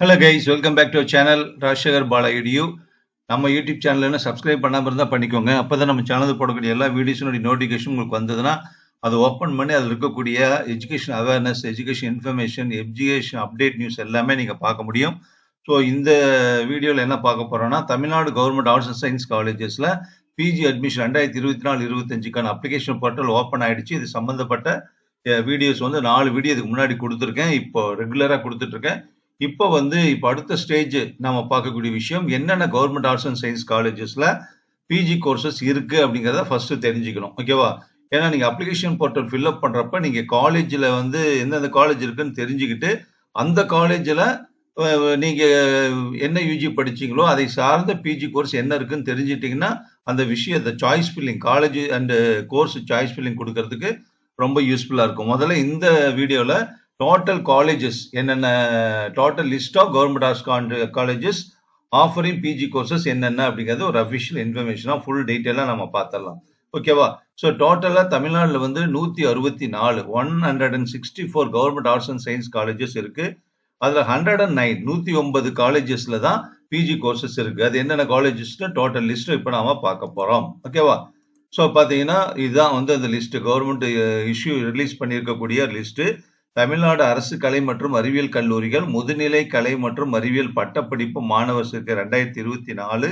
Hello guys welcome back to channel Rajasekar Bala edu நம்ம YouTube channel என்ன subscribe பண்ணாமல் இருந்தால் பண்ணிக்கோங்க. அப்போ தான் நம்ம சேனல் போடக்கூடிய எல்லா வீடியோஸினுடைய நோட்டிஃபிகேஷன் உங்களுக்கு வந்ததுன்னா அதை ஓப்பன் பண்ணி அதில் இருக்கக்கூடிய education awareness education information education update news எல்லாமே நீங்கள் பார்க்க முடியும். ஸோ இந்த வீடியோவில் என்ன பார்க்க போகிறோம்னா Tamil Nadu government arts and science காலேஜஸில் பிஜி அட்மிஷன் ரெண்டாயிரத்தி இருபத்தி நாலு இருபத்தஞ்சுக்கான அப்ளிகேஷன் போர்ட்டல் ஓப்பன் ஆகிடுச்சு இது சம்மந்தப்பட்ட வீடியோஸ் வந்து நாலு வீடியோ இதுக்கு முன்னாடி கொடுத்துருக்கேன். இப்போ ரெகுலராக கொடுத்துட்ருக்கேன் இப்போ வந்து இப்போ அடுத்த ஸ்டேஜ் நம்ம பார்க்கக்கூடிய விஷயம் என்னென்ன கவர்மெண்ட் ஆர்ட்ஸ் அண்ட் சயின்ஸ் காலேஜஸில் பிஜி கோர்சஸ் இருக்குது அப்படிங்கிறத ஃபர்ஸ்ட் தெரிஞ்சுக்கணும். ஓகேவா ஏன்னா நீங்கள் அப்ளிகேஷன் போர்ட்டல் ஃபில்அப் பண்ணுறப்ப நீங்கள் காலேஜில் வந்து எந்தெந்த காலேஜ் இருக்குன்னு தெரிஞ்சுக்கிட்டு அந்த காலேஜில் நீங்கள் என்ன யூஜி படிச்சீங்களோ அதை சார்ந்த பிஜி கோர்ஸ் என்ன இருக்குன்னு தெரிஞ்சிட்டிங்கன்னா அந்த விஷயத்தை choice filling college and course choice filling கொடுக்கறதுக்கு ரொம்ப யூஸ்ஃபுல்லாக இருக்கும். முதல்ல இந்த வீடியோவில் டோட்டல் காலேஜஸ் என்னென்ன total list of government arts colleges offering PG courses என்னென்ன அப்படிங்கிறது ஒரு அஃபிஷியல் இன்ஃபர்மேஷனாக ஃபுல் டீட்டெயிலாக நம்ம பார்த்துடலாம். ஓகேவா ஸோ டோட்டலாக தமிழ்நாட்டில் வந்து நூற்றி அறுபத்தி நாலு one hundred and sixty four government arts and science colleges இருக்குது அதில் ஹண்ட்ரட் அண்ட் நைன் நூற்றி ஒன்பது காலேஜஸில் தான் பிஜி கோர்சஸ் இருக்குது அது என்னென்ன காலேஜஸ்னு டோட்டல் லிஸ்ட்டு இப்போ நாம் பார்க்க போகிறோம் ஓகேவா ஸோ பார்த்தீங்கன்னா இதுதான் வந்து அந்த லிஸ்ட்டு கவர்மெண்ட் இஷ்யூ ரிலீஸ் பண்ணியிருக்கக்கூடிய லிஸ்ட்டு தமிழ்நாடு அரசு கலை மற்றும் அறிவியல் கல்லூரிகள் முதுநிலை கலை மற்றும் அறிவியல் பட்டப்படிப்பு மாணவர் சேர்க்கை ரெண்டாயிரத்தி இருபத்தி நாலு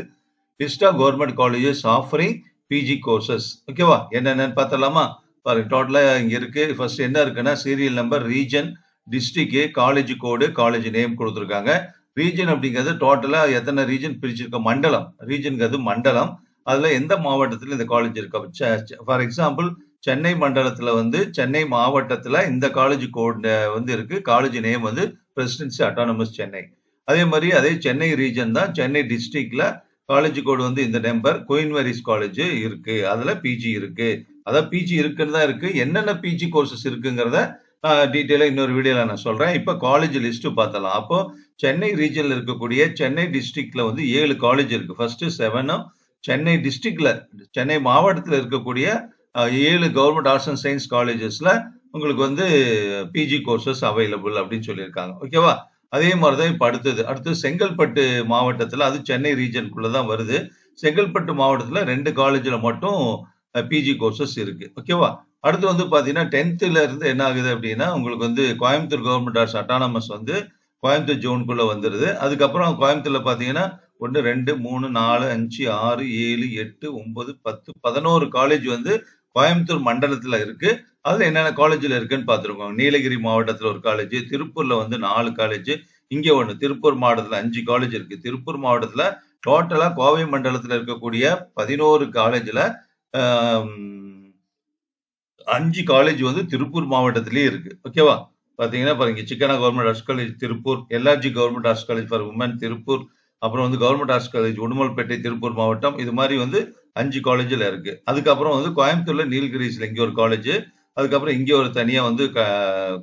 Vista government colleges offering PG courses ஓகேவா என்னென்னு பார்த்தலாமா பாருங்க டோட்டலாக இங்கே இருக்கு. ஃபர்ஸ்ட் என்ன இருக்குன்னா serial number region district college code college name கொடுத்துருக்காங்க. ரீஜன் அப்படிங்கிறது டோட்டலாக எத்தனை ரீஜன் பிரிச்சிருக்க மண்டலம். ரீஜனுங்கிறது மண்டலம். அதில் எந்த மாவட்டத்தில் இந்த காலேஜ் இருக்கு? ஃபார் எக்ஸாம்பிள் சென்னை மண்டலத்துல வந்து சென்னை மாவட்டத்துல இந்த காலேஜ் கோட் வந்து இருக்கு. காலேஜ் நேம் வந்து பிரசிடென்சி அட்டானமஸ் சென்னை அதே மாதிரி அதே சென்னை ரீஜன் தான் சென்னை டிஸ்ட்ரிக்ட்ல காலேஜ் கோடு வந்து இந்த நம்பர் குயின் மேரிஸ் காலேஜ் இருக்கு. அதுல பிஜி இருக்கு. அதான் பிஜி இருக்குன்னு தான் இருக்கு. என்னென்ன பிஜி கோர்சஸ் இருக்குங்கிறத டீட்டெயிலாக இன்னொரு வீடியோல நான் சொல்றேன். இப்போ காலேஜ் லிஸ்ட்டு பார்த்தலாம் அப்போ சென்னை ரீஜனில் இருக்கக்கூடிய சென்னை டிஸ்ட்ரிக்ட்ல வந்து ஏழு காலேஜ் இருக்கு. ஃபர்ஸ்ட் செவனும் சென்னை டிஸ்ட்ரிக்ட்ல சென்னை மாவட்டத்தில் இருக்கக்கூடிய ஏழு கவர்மெண்ட் ஆர்ட்ஸ் அண்ட் சயின்ஸ் காலேஜஸ்ல உங்களுக்கு வந்து பிஜி கோர்சஸ் அவைலபிள் அப்படின்னு சொல்லியிருக்காங்க. ஓகேவா அதே மாதிரி தான் இப்போ அடுத்தது. அடுத்து செங்கல்பட்டு மாவட்டத்தில் அது சென்னை ரீஜனுக்குள்ள தான் வருது. செங்கல்பட்டு மாவட்டத்தில் ரெண்டு காலேஜில் மட்டும் பிஜி கோர்சஸ் இருக்கு. ஓகேவா அடுத்து வந்து பார்த்தீங்கன்னா டென்த்தில் இருந்து என்ன ஆகுது அப்படின்னா உங்களுக்கு வந்து கோயம்புத்தூர் கவர்மெண்ட் ஆர்ட்ஸ் அட்டானமஸ் வந்து கோயம்புத்தூர் ஜோனுக்குள்ளே வந்துடுது அதுக்கப்புறம் கோயம்புத்தூரில் பார்த்தீங்கன்னா ஒன்று ரெண்டு மூணு நாலு அஞ்சு ஆறு ஏழு எட்டு ஒன்பது பத்து பதினோரு காலேஜ் வந்து கோயம்புத்தூர் மண்டலத்துல இருக்கு. அதுல என்னென்ன காலேஜ்ல இருக்குன்னு பார்த்துருக்கோம். நீலகிரி மாவட்டத்துல ஒரு காலேஜ் திருப்பூர்ல வந்து நாலு காலேஜ் இங்க ஒண்ணு திருப்பூர் மாவட்டத்துல அஞ்சு காலேஜ் இருக்கு. திருப்பூர் மாவட்டத்துல டோட்டலா கோவை மண்டலத்துல இருக்கக்கூடிய பதினோரு காலேஜ்ல அஞ்சு காலேஜ் வந்து திருப்பூர் மாவட்டத்திலேயே இருக்கு. ஓகேவா பாத்தீங்கன்னா பாருங்க Chikkanna government arts college Tiruppur LRG government arts college for women Tiruppur அப்புறம் வந்து government arts college Udumalpettai Tiruppur மாவட்டம் இது மாதிரி வந்து அஞ்சு காலேஜில் இருக்கு. அதுக்கப்புறம் வந்து கோயம்புத்தூர்ல நீலகிரிஸ்ல இங்கே ஒரு காலேஜ் அதுக்கப்புறம் இங்கே ஒரு தனியா வந்து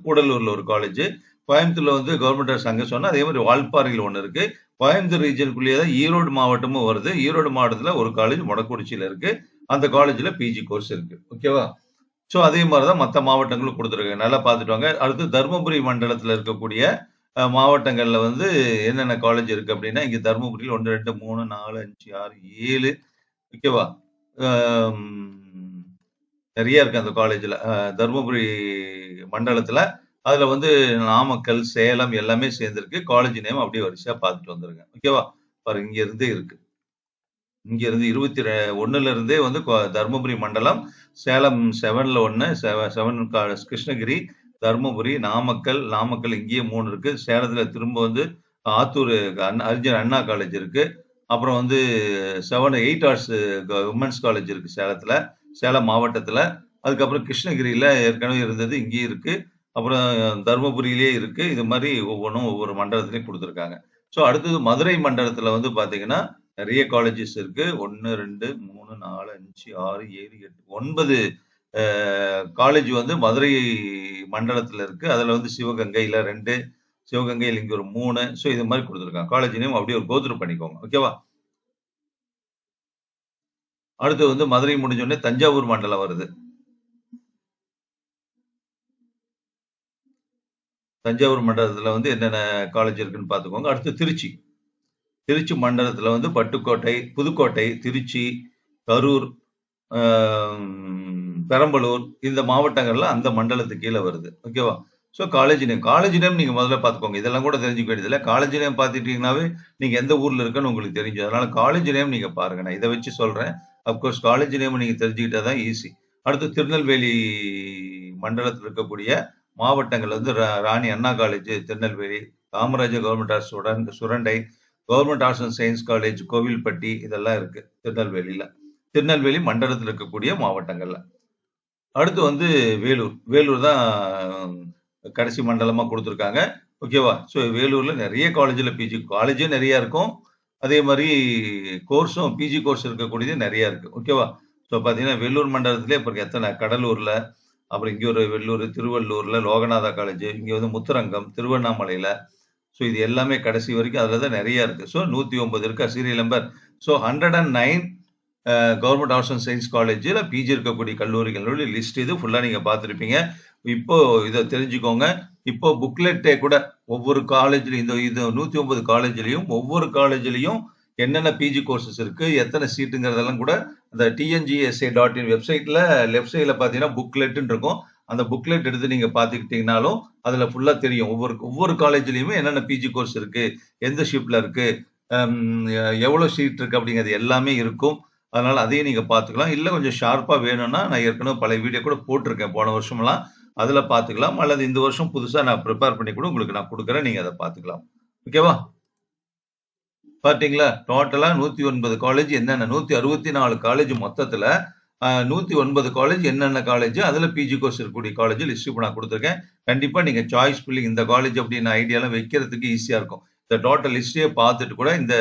கூடலூர்ல ஒரு காலேஜ் கோயம்புத்தூர்ல வந்து கவர்மெண்ட் ஆர்ட்ஸ் அங்கே சொன்னால் அதே மாதிரி வால்பாறையில் ஒன்று இருக்கு. கோயம்புத்தூர் ரீஜனுக்குள்ளேயே தான் ஈரோடு மாவட்டமும் வருது. ஈரோடு மாவட்டத்தில் ஒரு காலேஜ் மொடக்குறிச்சியில இருக்கு. அந்த காலேஜில் பிஜி கோர்ஸ் இருக்கு. ஓகேவா ஸோ அதே மாதிரி தான் மற்ற மாவட்டங்களும் கொடுத்துருக்காங்க. நல்லா பார்த்துட்டு வாங்க. அடுத்து தருமபுரி மண்டலத்தில் இருக்கக்கூடிய மாவட்டங்களில் வந்து என்னென்ன காலேஜ் இருக்கு அப்படின்னா இங்கே தருமபுரியில் ஒன்று ரெண்டு மூணு நாலு அஞ்சு ஆறு ஏழு ஓகேவா? நிறைய இருக்கு அந்த காலேஜில் தருமபுரி மண்டலத்தில் அதில் வந்து நாமக்கல் சேலம் எல்லாமே சேர்ந்துருக்கு. காலேஜ் நேம் அப்படியே வரிசையாக பார்த்துட்டு வந்துருங்க. ஓகேவா? பாரு இங்கேருந்தே இருக்குது இருக்கு. இருபத்தி ஒண்ணுல இருந்தே வந்து தருமபுரி மண்டலம் சேலம் செவனில் ஒன்று செவன் கிருஷ்ணகிரி தருமபுரி நாமக்கல் நாமக்கல் இங்கேயே மூணு இருக்கு. சேலத்துல திரும்ப வந்து ஆத்தூர் அறிஞர் அண்ணா காலேஜ் இருக்கு. அப்புறம் வந்து seven eight arts women's college இருக்கு சேலத்துல சேலம் மாவட்டத்துல. அதுக்கப்புறம் கிருஷ்ணகிரியில ஏற்கனவே இருந்தது இங்கேயும் இருக்கு. அப்புறம் தருமபுரியிலேயே இருக்கு. இது மாதிரி ஒவ்வொன்றும் ஒவ்வொரு மண்டலத்திலையும் கொடுத்துருக்காங்க. ஸோ அடுத்தது மதுரை மண்டலத்துல வந்து பாத்தீங்கன்னா நிறைய காலேஜஸ் இருக்கு. ஒன்று ரெண்டு மூணு நாலு அஞ்சு ஆறு ஏழு எட்டு ஒன்பது காலேஜ் வந்து மதுரை மண்டலத்தில் இருக்கு. அதில் வந்து சிவகங்கையில் ரெண்டு சிவகங்கையில் இங்கே ஒரு மூணு. ஸோ இது மாதிரி கொடுத்துருக்காங்க. காலேஜ் நேம் அப்படியே ஒரு கோத்ரூ பண்ணிக்கோங்க. ஓகேவா அடுத்து வந்து மதுரை முடிஞ்சோடனே தஞ்சாவூர் மண்டலம் வருது. தஞ்சாவூர் மண்டலத்தில் வந்து என்னென்ன காலேஜ் இருக்குன்னு பார்த்துக்கோங்க. அடுத்து திருச்சி. திருச்சி மண்டலத்தில் வந்து பட்டுக்கோட்டை புதுக்கோட்டை திருச்சி கரூர் பெரம்பலூர் இந்த மாவட்டங்கள்லாம் அந்த மண்டலத்துக்கு கீழே வருது. ஓகேவா so college name college name நீங்கள் முதல்ல பார்த்துக்கோங்க. இதெல்லாம் கூட தெரிஞ்சுக்க வேண்டியதில்லை காலேஜ் நேம் பார்த்துட்டீங்கன்னாவே நீங்கள் எந்த ஊரில் இருக்குன்னு உங்களுக்கு தெரிஞ்சு அதனால காலேஜ் நேம் நீங்கள் பாருங்க. நான் இதை வச்சு சொல்கிறேன் அப்கோர்ஸ் காலேஜ் நேம் நீங்கள் தெரிஞ்சுக்கிட்டா தான் ஈஸி அடுத்து திருநெல்வேலி மண்டலத்தில் இருக்கக்கூடிய மாவட்டங்கள் வந்து ரா- Rani Anna college Tirunelveli Kamarajar government arts சுரன் Surandai government arts and science college Kovilpatti இதெல்லாம் இருக்குது திருநெல்வேலியில். திருநெல்வேலி மண்டலத்தில் இருக்கக்கூடிய மாவட்டங்களில். அடுத்து வந்து வேலூர். வேலூர் தான் கடைசி மண்டலமாக கொடுத்துருக்காங்க. ஓகேவா ஸோ வேலூரில் நிறைய காலேஜில் பிஜி காலேஜே நிறையா இருக்கும். அதே மாதிரி கோர்ஸும் பிஜி கோர்ஸ் இருக்கக்கூடியது நிறையா இருக்குது ஓகேவா ஸோ பார்த்தீங்கன்னா வேலூர் மண்டலத்திலே இப்போ எத்தனை கடலூரில் அப்புறம் இங்கே ஒரு வெள்ளூர் திருவள்ளூரில் லோகநாதா காலேஜ் இங்கே வந்து முத்துரங்கம் திருவண்ணாமலையில். ஸோ இது எல்லாமே கடைசி வரைக்கும் அதில் தான் நிறைய இருக்குது ஸோ நூற்றி ஒன்பது இருக்கா. Serial number so hundred and nine government arts and science காலேஜில் பிஜி இருக்கக்கூடிய கல்லூரிகளுடைய லிஸ்ட் இது ஃபுல்லாக நீங்கள் பார்த்துருப்பீங்க. இப்போ இதை தெரிஞ்சுக்கோங்க. இப்போ புக்லெட்டே கூட ஒவ்வொரு காலேஜ்லையும் இந்த இது நூற்றி ஒன்பது காலேஜ்லையும் ஒவ்வொரு காலேஜ்லையும் என்னென்ன பிஜி கோர்சஸ் இருக்கு எத்தனை சீட்டுங்கிறதெல்லாம் கூட அந்த டிஎன்ஜிஎஸ்ஏ டாட் இன் வெப்சைட்ல லெஃப்ட் சைடில் பார்த்தீங்கன்னா புக்லெட்னு இருக்கும். அந்த புக்லெட் எடுத்து நீங்க பார்த்துக்கிட்டிங்கனாலும் அதுல ஃபுல்லா தெரியும். ஒவ்வொரு ஒவ்வொரு காலேஜ்லயுமே என்னென்ன பிஜி கோர்ஸ் இருக்கு எந்த ஷிப்ல இருக்கு எவ்வளோ சீட் இருக்கு அப்படிங்கிறது எல்லாமே இருக்கும். அதனால் அதையும் நீங்கள் பார்த்துக்கலாம். இல்லை கொஞ்சம் ஷார்ப்பாக வேணும்னா நான் ஏற்கனவே பழைய வீடியோ கூட போட்டிருக்கேன். போன வருஷம்லாம் அதில் பார்த்துக்கலாம். அல்லது இந்த வருஷம் புதுசாக நான் ப்ரிப்பேர் பண்ணி கூட உங்களுக்கு நான் கொடுக்குறேன். நீங்கள் அதை பார்த்துக்கலாம். ஓகேவா பார்த்தீங்களா? டோட்டலாக நூற்றி ஒன்பது காலேஜ் என்னென்ன? நூற்றி அறுபத்தி நாலு காலேஜ் மொத்தத்தில் நூற்றி ஒன்பது காலேஜ் என்னென்ன காலேஜ் அதில் பிஜி கோர்ஸ் இருக்கக்கூடிய காலேஜ் லிஸ்ட் இப்போ நான் கொடுத்துருக்கேன். கண்டிப்பாக நீங்கள் சாய்ஸ் பில்லிங் இந்த காலேஜ் அப்படின்னு ஐடியாலாம் வைக்கிறதுக்கு ஈஸியாக இருக்கும். இந்த டோட்டல் லிஸ்ட்டே பார்த்துட்டு கூட இந்த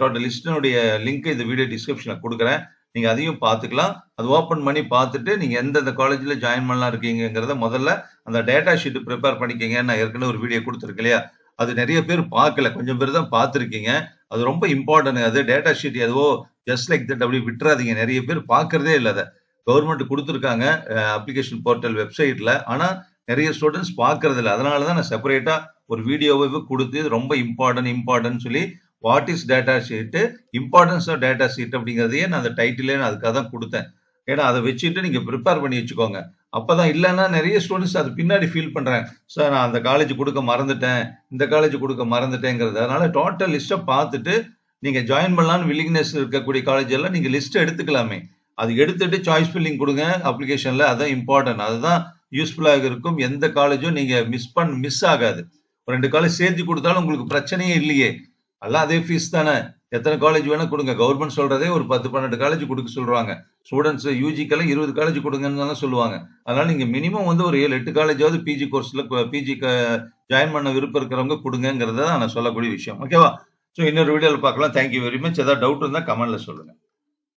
டோட்டல் லிஸ்டினுடைய லிங்க் இந்த வீடியோ டிஸ்கிரிப்ஷனில் கொடுக்குறேன். நீங்கள் அதையும் பார்த்துக்கலாம். அது ஓப்பன் பண்ணி பார்த்துட்டு நீங்கள் எந்தெந்த காலேஜில் ஜாயின் பண்ணலாம் இருக்கீங்கிறத முதல்ல அந்த டேட்டா ஷீட் ப்ரிப்பேர் பண்ணிக்கங்க. நான் ஏற்கனவே ஒரு வீடியோ கொடுத்துருக்கேன் இல்லையா? அது நிறைய பேர் பார்க்கல. கொஞ்சம் பேர் தான் பார்த்துருக்கீங்க. அது ரொம்ப இம்பார்ட்டன்ட் அது. டேட்டா ஷீட் எதுவோ ஜஸ்ட் லைக் தட் அப்படி விட்டுறாதீங்க. நிறைய பேர் பார்க்கறதே இல்லை அதை. கவர்மெண்ட் கொடுத்துருக்காங்க அப்ளிகேஷன் போர்ட்டல் வெப்சைட்டில் ஆனால் நிறைய ஸ்டூடெண்ட்ஸ் பார்க்கறது இல்லை அதனால தான் நான் செப்பரேட்டாக ஒரு வீடியோவை கொடுத்து ரொம்ப இம்பார்ட்டன்ட் இம்பார்ட்டன்ட் சொல்லி what is data sheet importance of data sheet அப்படிங்கிறதையே நான் அந்த டைட்டிலே நான் அதுக்காக தான் கொடுத்தேன். ஏன்னா அதை வச்சுட்டு நீங்கள் ப்ரிப்பேர் பண்ணி வச்சுக்கோங்க. அப்போ தான் இல்லைன்னா நிறைய ஸ்டூடெண்ட்ஸ் அது பின்னாடி ஃபீல் பண்ணுறேன் சார் நான் அந்த காலேஜ் கொடுக்க மறந்துட்டேன். இந்த காலேஜ் கொடுக்க மறந்துட்டேங்கிறது. அதனால் டோட்டல் லிஸ்ட்டை பார்த்துட்டு நீங்கள் ஜாயின் பண்ணலான்னு வில்லிங்னஸ் இருக்கக்கூடிய காலேஜ் எல்லாம் நீங்கள் லிஸ்ட்டை எடுத்துக்கலாமே. அது எடுத்துட்டு சாய்ஸ் ஃபில்லிங் கொடுங்க அப்ளிகேஷனில் அதுதான் இம்பார்ட்டன்ட் அதுதான் யூஸ்ஃபுல்லாக இருக்கும். எந்த காலேஜும் நீங்கள் மிஸ் பண் மிஸ் ஆகாது. ஒரு ரெண்டு காலேஜ் சேர்த்து கொடுத்தாலும் உங்களுக்கு பிரச்சனையே இல்லையே. எல்லாம் அதே ஃபீஸ் தானே. எத்தனை காலேஜ் வேணால் கொடுங்க. கவர்மெண்ட் சொல்கிறதே ஒரு பத்து பன்னெண்டு காலேஜ் கொடுக்க சொல்கிறாங்க ஸ்டூடெண்ட்ஸ் யூஜிக்கெல்லாம் இருபது காலேஜ் கொடுங்கன்னு தான் சொல்லுவாங்க. அதனால் நீங்கள் மினிமம் வந்து ஒரு ஏழு எட்டு காலேஜாவது பிஜி கோர்ஸில் பிஜி ஜாயின் பண்ண விருப்பம் இருக்கிறவங்க கொடுங்கங்கிறத நான் சொல்லக்கூடிய விஷயம். ஓகேவா ஸோ இன்னொரு வீடியோவில் பார்க்கலாம். தேங்க்யூ வெரி மச் ஏதாவது டவுட் இருந்தால் கமெண்டில் சொல்லுங்கள்